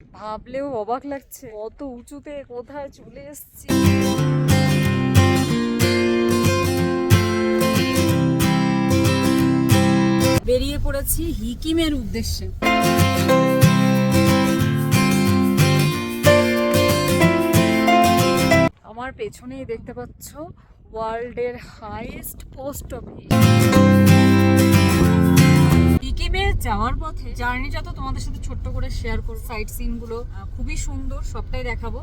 ভাবলেও অবাক লাগছে কত উঁচুতে কোথায় চলে এসেছি। বেরিয়ে পড়েছি হিকিমের উদ্দেশ্যে। আমার পেছনেই দেখতে পাচ্ছ ওয়ার্ল্ডের হাইয়েস্ট পোস্ট অফিস যাওয়ার পথে জার্নিটা তো তোমাদের সাথে ছোট্ট করে শেয়ার করব। সাইট সিনগুলো গুলো খুবই সুন্দর, সবটাই দেখাবো।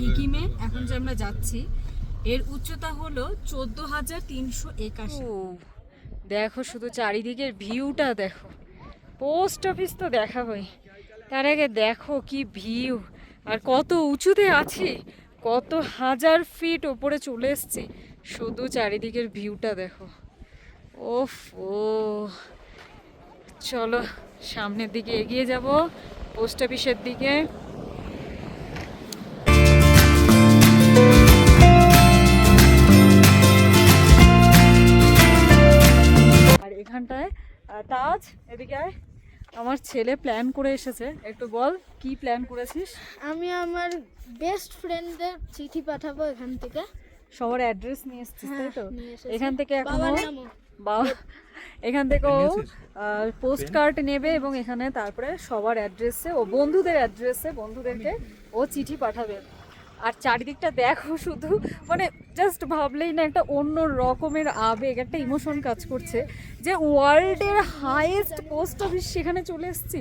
হিকিমে এখন যে আমরা যাচ্ছি, এর উচ্চতা হলো চোদ্দ হাজার তিনশো একাশি। দেখো শুধু চারিদিকের ভিউটা দেখো। পোস্ট অফিস তো দেখা হয়। তার আগে দেখো কি ভিউ, আর কত উঁচুতে আছি, কত হাজার ফিট ওপরে চলে এসছি। শুধু চারিদিকের ভিউটা দেখো। ওফ, ও। চলো, সামনের দিকে এগিয়ে যাব, পোস্ট অফিসের দিকে। তাজ এদিকে আয়। আমার ছেলে প্ল্যান করে এসেছে। একটু বল কি প্ল্যান করেছিস? আমি আমার বেস্ট ফ্রেন্ডদের চিঠি পাঠাবো এখান থেকে। সবার অ্যাড্রেস নিয়ে এসেছিস তাই তো? হ্যাঁ, নিয়ে এখান থেকে এখনও বাবা এখান থেকেও পোস্ট কার্ড নেবে এবং এখানে তারপরে সবার অ্যাড্রেসে ও বন্ধুদের অ্যাড্রেসে বন্ধুদেরকে ও চিঠি পাঠাবে। আর চারিদিকটা দেখো শুধু মানে জাস্ট ভাবলেই না একটা অন্য রকমের আবেগ, একটা ইমোশন কাজ করছে যে ওয়ার্ল্ডের হাইয়েস্ট পোস্ট অফিস সেখানে চলে এসেছি।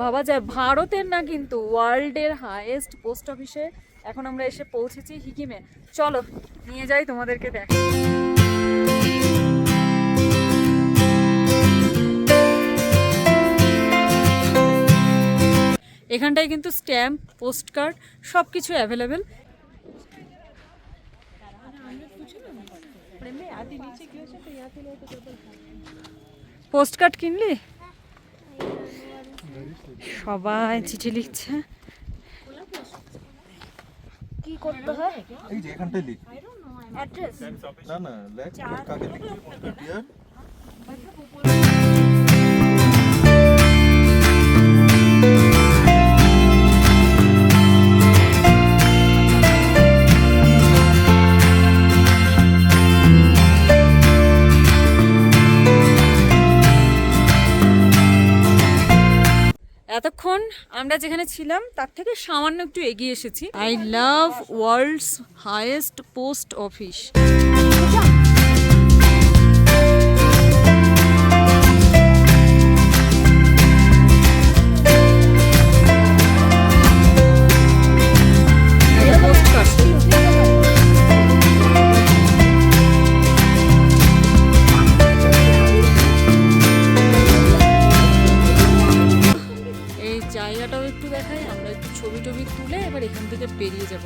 ভাবা যায় ভারতের না কিন্তু ওয়ার্ল্ডের হাইয়েস্ট পোস্ট অফিসে এখন আমরা এসে পৌঁছেছি হিকিমে। চলো, নিয়ে যাই তোমাদেরকে দেখ এখানটায় কিন্তু স্ট্যাম্প পোস্ট কার্ড সব কিছু অ্যাভেলেবেল। পোস্ট কার্ড কিনলি? সবাই চিঠি লিখছে। কি করতে হয়? এই যে এখানটায় লিখ। অ্যাড্রেস না না লেখ কাকে লিখবি? ডিয়ার এতক্ষণ আমরা যেখানে ছিলাম তার থেকে সামান্য একটু এগিয়ে এসেছি। I love world's highest post office তুলে এবার এখান থেকে বেরিয়ে যাব।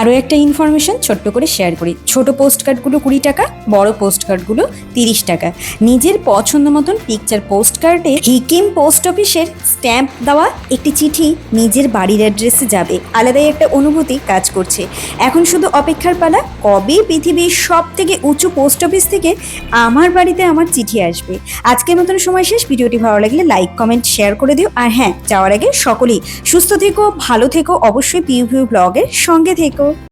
আরও একটা ইনফরমেশন ছোট্ট করে শেয়ার করি। ছোট পোস্ট কার্ডগুলো কুড়ি টাকা, বড় পোস্ট কার্ডগুলো তিরিশ টাকা। নিজের পছন্দ মতন পিকচার পোস্ট কার্ডে হিকিম পোস্ট অফিসের স্ট্যাম্প দেওয়া একটি চিঠি নিজের বাড়ির অ্যাড্রেসে যাবে। আলাদাই একটা অনুভূতি কাজ করছে। এখন শুধু অপেক্ষার পালা, কবে পৃথিবীর সব থেকে উঁচু পোস্ট অফিস থেকে আমার বাড়িতে আমার চিঠি আসবে? আজকের মতন সময় শেষ। ভিডিওটি ভালো লাগলে লাইক কমেন্ট শেয়ার করে দিও। আর হ্যাঁ যাওয়ার আগে সকলেই সুস্থ থেকো, ভালো থেকো অবশ্যই পিউ ভিউ ব্লগের সঙ্গে থেকো।